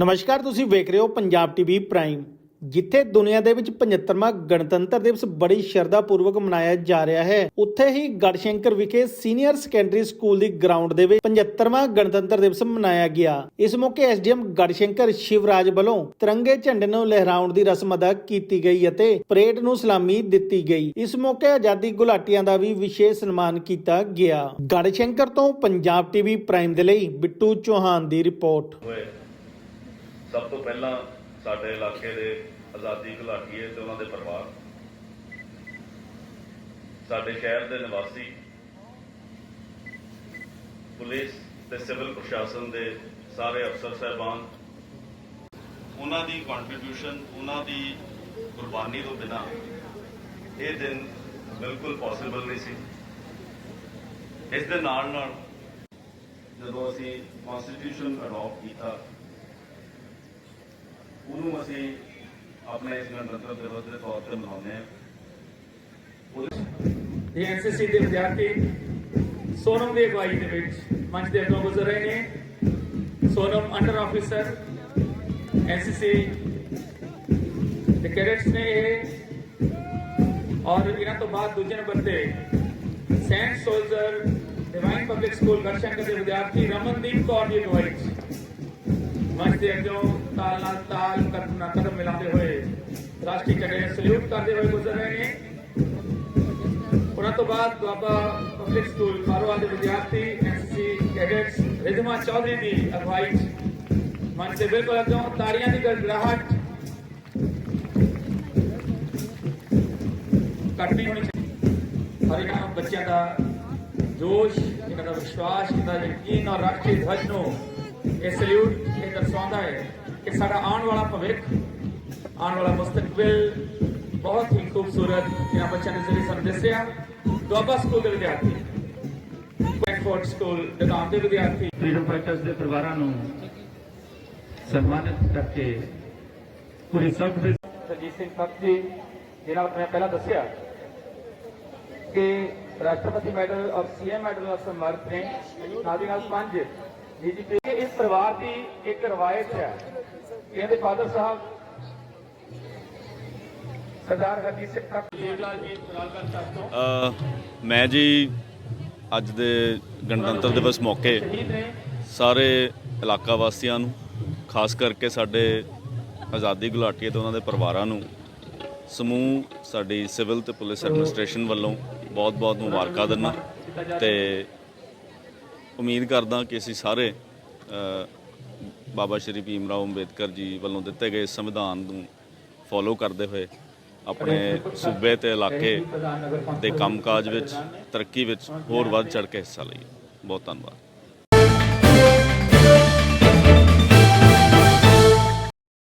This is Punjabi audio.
ਨਮਸਕਾਰ, ਤੁਸੀਂ ਵੇਖ ਰਹੇ ਹੋ ਪੰਜਾਬ ਟੀਵੀ ਪ੍ਰਾਈਮ। ਜਿੱਥੇ ਦੁਨੀਆ ਦੇ ਵਿੱਚ 75ਵਾਂ ਗਣਤੰਤਰ ਦਿਵਸ ਬੜੀ ਸ਼ਰਧਾ ਪੂਰਵਕ ਮਨਾਇਆ ਜਾ ਰਿਹਾ ਹੈ। ਉੱਥੇ ਹੀ ਗੜਸ਼ੰਕਰ ਵਿਖੇ ਸੀਨੀਅਰ ਸੈਕੰਡਰੀ ਸਕੂਲ ਦੀ ਗਰਾਊਂਡ ਦੇ ਵਿੱਚ 75ਵਾਂ ਗਣਤੰਤਰ ਦਿਵਸ ਮਨਾਇਆ ਗਿਆ। ਇਸ ਮੌਕੇ ਐਸਡੀਐਮ ਗੜਸ਼ੰਕਰ ਸ਼ਿਵਰਾਜ ਵੱਲੋਂ ਤਿਰੰਗੇ ਝੰਡੇ ਨੂੰ ਲਹਿਰਾਉਣ ਦੀ ਰਸਮ ਅਦਾ ਕੀਤੀ ਗਈ ਅਤੇ ਪਰੇਡ ਨੂੰ ਸਲਾਮੀ ਦਿੱਤੀ ਗਈ। ਇਸ ਮੌਕੇ ਆਜ਼ਾਦੀ ਗੁਲਾਟੀਆਂ ਦਾ ਵੀ ਵਿਸ਼ੇਸ਼ ਸਨਮਾਨ ਕੀਤਾ ਗਿਆ। ਗੜਸ਼ੰਕਰ ਤੋਂ ਪੰਜਾਬ ਟੀਵੀ ਪ੍ਰਾਈਮ ਦੇ ਲਈ ਬਿੱਟੂ ਚੌਹਾਨ ਦੀ ਰਿਪੋਰਟ। ਸਭ ਤੋਂ ਪਹਿਲਾਂ ਸਾਡੇ ਇਲਾਕੇ ਦੇ ਆਜ਼ਾਦੀ ਘੁਲਾਟੀਏ ਤੇ ਉਹਨਾਂ ਦੇ ਪਰਿਵਾਰ। ਸਾਡੇ ਸ਼ਹਿਰ ਦੇ ਨਿਵਾਸੀ, ਪੁਲਿਸ ਤੇ ਸਿਵਲ ਪ੍ਰਸ਼ਾਸਨ ਦੇ ਸਾਰੇ ਅਫਸਰ ਸਹਿਬਾਨ, ਉਹਨਾਂ ਦੀ ਕੰਟਰੀਬਿਊਸ਼ਨ ਉਹਨਾਂ ਦੀ ਕੁਰਬਾਨੀ ਤੋਂ ਬਿਨਾ ਇਹ ਦਿਨ ਬਿਲਕੁਲ ਪੋਸੀਬਲ ਨਹੀਂ ਸੀ। ਇਸ ਦੇ ਨਾਲ ਨਾਲ ਜਦੋਂ ਅਸੀਂ ਕਨਸਟੀਟਿਊਸ਼ਨ ਅਡਾਪਟ ਕੀਤਾ ਉਹਨੂੰ ਅਸੀਂ ਆਪਣੇ ਇਸ ਗਣਤੰਤਰ ਦਿਵਸ ਦੇ ਤੌਰ ਤੇ ਮਨਾਉਂਦੇ ਹਾਂ। ਇਹ ਐਨਸੀਸੀ ਦੇ ਵਿਦਿਆਰਥੀ ਸੋਨਮ ਦੀ ਅਗਵਾਈ ਦੇ ਵਿੱਚ ਮੰਚ ਦੇ ਅੱਗੋਂ ਗੁਜ਼ਰ ਰਹੇ ਨੇ। ਸੋਨਮ ਅੰਡਰ ਆਫੀਸਰ ਐਨਸੀਸੀ ਦੇ ਕੈਡੇਟਸ ਨੇ ਇਹ। ਔਰ ਇਹਨਾਂ ਤੋਂ ਬਾਅਦ ਦੂਜੇ ਨੰਬਰ ਤੇ saint soldier divine public school Garhshankar ਦੇ ਵਿਦਿਆਰਥੀ ਰਮਨਦੀਪ ਕੌਰ ਦੀ ਅਗਵਾਈ 'ਚ ਮੰਚ ਦੇ ਅੱਗੋਂ ਤਾਲ ਨਾਲ ਤਾਲ ਕਦਮ ਨਾਲ ਕਦਮ ਮਿਲਾਉਂਦੇ ਹੋਏ, ਰਾਸ਼ਟਰੀ ਕੈਡੇਟ ਸਲੂਟ ਕਰਦੇ ਹੋਏ ਗੁਜ਼ਰ ਰਹੇ ਨੇ। ਉਹਨਾਂ ਤੋਂ ਬਾਅਦ ਦੁਆਬਾ ਪਬਲਿਕ ਸਕੂਲ ਫਾਰੋਵਾਲ ਦੇ ਵਿਦਿਆਰਥੀ ਐਨਸੀਸੀ ਕੈਡੇਟਸ, ਰਿਧਮਾ ਚੌਧਰੀ ਦੀ ਅਗਵਾਈ ਮੰਚ ਦੇ ਬਿਲਕੁਲ ਅੱਗੋਂ ਤਾੜੀਆਂ ਦੀ ਗੜਗੜਾਹਟ ਕੱਟਣੀ ਹੋਣੀ ਚਾਹੀਦੀ। ਹਰ ਇਹਨਾਂ ਬੱਚਿਆਂ ਦਾ ਜੋਸ਼, ਇਹਨਾਂ ਦਾ ਵਿਸ਼ਵਾਸ, ਇਹਨਾਂ ਦਾ ਯਕੀਨ ਔਰ ਰਾਸ਼ਟਰੀ ਧਵਜ ਨੂੰ ਇਹ ਸਲੂਟ ਇਹ ਦਰਸਾਉਂਦਾ ਹੈ ਕਿ ਸਾਡਾ ਆਉਣ ਵਾਲਾ ਭਵਿੱਖ ਆਉਣ ਵਾਲਾ ਮੁਸਤਕਬਲ ਬਹੁਤ ਹੀ ਖੂਬਸੂਰਤ ਇਹਨਾਂ ਬੱਚਿਆਂ ਨੇ ਜਿਹੜੀ ਸਾਨੂੰ ਦੱਸਿਆ। ਦੁਆਬਾ ਸਕੂਲ ਦੇ ਵਿਦਿਆਰਥੀ ਬੈਕਫੋਰਡ ਸਕੂਲ ਦਦਾਮ ਦੇ ਵਿਦਿਆਰਥੀ। ਫਰੀडम ਫਾਈਟਰਸ ਦੇ ਪਰਿਵਾਰਾਂ ਨੂੰ ਸਨਮਾਨਿਤ ਕਰਕੇ ਪੂਰੀ ਸਭ ਦੇ ਸਰਜੀਤ ਸਿੰਘ ਤੱਕ ਜੀ ਜਿਹਨਾਂ ਨੇ ਪਹਿਲਾਂ ਦੱਸਿਆ ਕਿ ਰਾਸ਼ਟਰਪਤੀ ਮੈਡਲ ਔਰ ਸੀਐਮ ਮੈਡਲ ਨਾਲ ਸਮਰਥ ਨੇ। ਨਾਲ ਦੀ ਨਾਲ ਪੰਜ ਡੀਜੀਪੀ ਇਸ ਪਰਿਵਾਰ ਦੀ ਇੱਕ ਰਵਾਇਤ ਹੈ। ਕਿ ਇਹਦੇ ਫਾਦਰ ਸਾਹਿਬ ਸਰਦਾਰ ਹਰਜੀਤ ਸਿੰਘ ਤੱਕ। ਜੇਵਲਾਲ ਜੀ ਰਾਲਗੜ੍ਹ ਸਾਹਿਬ ਤੋਂ ਅ, ਮੈਂ ਜੀ ਅੱਜ ਦੇ ਗਣਤੰਤਰ ਦਿਵਸ ਮੌਕੇ ਸਾਰੇ ਇਲਾਕਾ ਵਾਸੀਆਂ ਨੂੰ ਖਾਸ ਕਰਕੇ ਸਾਡੇ ਆਜ਼ਾਦੀ ਗੁਲਾਟੀਏ ਤੇ ਉਹਨਾਂ ਦੇ ਪਰਿਵਾਰਾਂ ਨੂੰ ਸਮੂਹ ਸਾਡੀ ਸਿਵਲ ਤੇ ਪੁਲਿਸ ਐਡਮਿਨਿਸਟ੍ਰੇਸ਼ਨ ਵੱਲੋਂ ਬਹੁਤ-ਬਹੁਤ ਮੁਬਾਰਕਾਂ ਦਿੰਦਾ। ਤੇ ਉਮੀਦ ਕਰਦਾ ਕਿ ਅਸੀਂ ਸਾਰੇ ਬਾਬਾ ਸ਼੍ਰੀ ਭੀਮ ਰਾਓ ਅੰਬੇਦਕਰ ਜੀ ਵੱਲੋਂ ਦਿੱਤੇ ਗਏ ਸੰਵਿਧਾਨ ਨੂੰ ਫੋਲੋ ਕਰਦੇ ਹੋਏ ਆਪਣੇ ਸੂਬੇ ਤੇ ਇਲਾਕੇ ਪ੍ਰਧਾਨ ਨਗਰ ਪੰਚਾਇਤ ਦੇ ਕੰਮਕਾਜ ਵਿੱਚ, ਤਰੱਕੀ ਵਿੱਚ ਹੋਰ ਵੱਧ ਚੜ ਕੇ ਹਿੱਸਾ ਲਈਏ। ਬਹੁਤ ਧੰਨਵਾਦ।